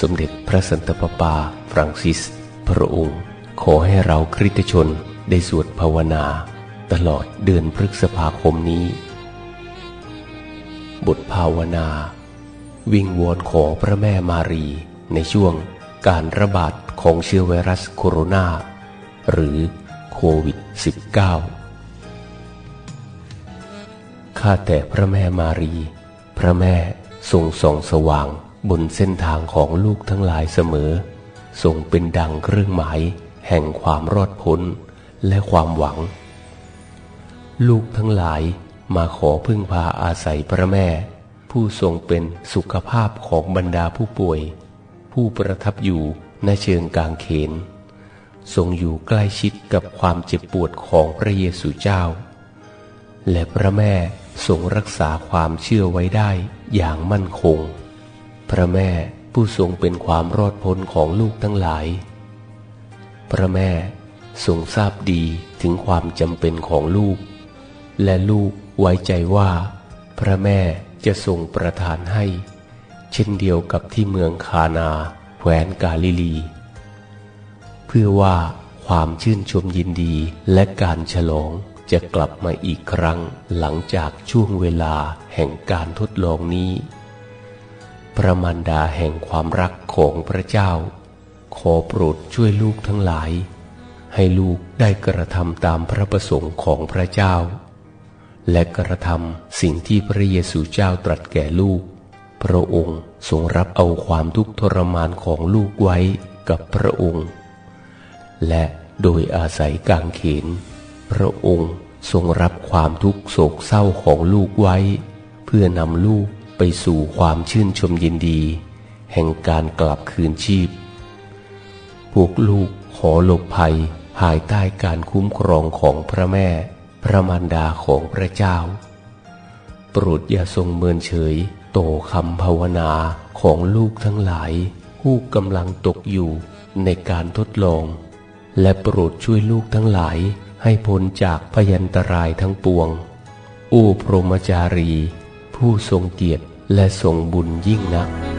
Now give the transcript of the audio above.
สมเด็จพระสันตะปาปาฟรังซิส พระองค์ ขอให้เราคริสตชนได้สวดภาวนา ตลอดเดือนพฤษภาคมนี้ บทภาวนา วิงวอนขอพระแม่มารีในช่วงการระบาดของเชื้อไวรัสโคโรนา หรือโควิด -19 ข้าแต่พระแม่มารี พระแม่ทรงส่องสว่าง บนเส้นทางของลูกทั้งหลายเสมอทรงเป็นดังเครื่องหมาย แห่งความรอดพ้นและความหวัง ลูกทั้งหลายมาขอพึ่งพาอาศัยพระแม่ ผู้ทรงเป็นสุขภาพของบรรดาผู้ป่วย ผู้ประทับอยู่ในเชิงกางเขน ทรงอยู่ใกล้ชิดกับความเจ็บปวดของพระเยซูเจ้า และพระแม่ทรงรักษาความเชื่อไว้ได้อย่างมั่นคง ระแม่ผู้ทรงเป็นความรอดพ้นของลูกทั้งหลาย พระแม่ทรงทราบดีถึงความจำเป็นของลูก และลูกไว้ใจว่า พระแม่จะทรงประทานให้ เช่นเดียวกับที่เมืองคานาแคว้นกาลิลี เพื่อว่าความชื่นชมยินดีและการฉลองจะกลับมาอีกครั้งหลังจากช่วงเวลาแห่งการทดลองนี้ พระมารดาแห่งความรักของพระเจ้า ขอโปรดช่วยลูกทั้งหลาย ให้ลูกได้กระทำตามพระประสงค์ของพระเจ้า และกระทำสิ่งที่พระเยซูเจ้าตรัสแก่ลูก พระองค์ทรงรับเอาความทุกข์ทรมานของลูกไว้กับพระองค์ และโดยอาศัยกางเขน พระองค์ทรงรับความทุกข์โศกเศร้าของลูกไว้ เพื่อนำลูก ไปสู่ความชื่นชมยินดี แห่งการกลับคืนชีพ พวกลูกขอหลบภัยภายใต้การคุ้มครองของพระแม่ พระมารดาของพระเจ้า โปรดอย่าทรงเมินเฉยโตคำภาวนาของลูกทั้งหลาย ผู้กำลังตกอยู่ในการทดลอง และโปรดช่วยลูกทั้งหลายให้พ้นจากพยันตรายทั้งปวงโอ้พรหมจารี ผู้ทรงเกียรติและทรงบุญยิ่งนัก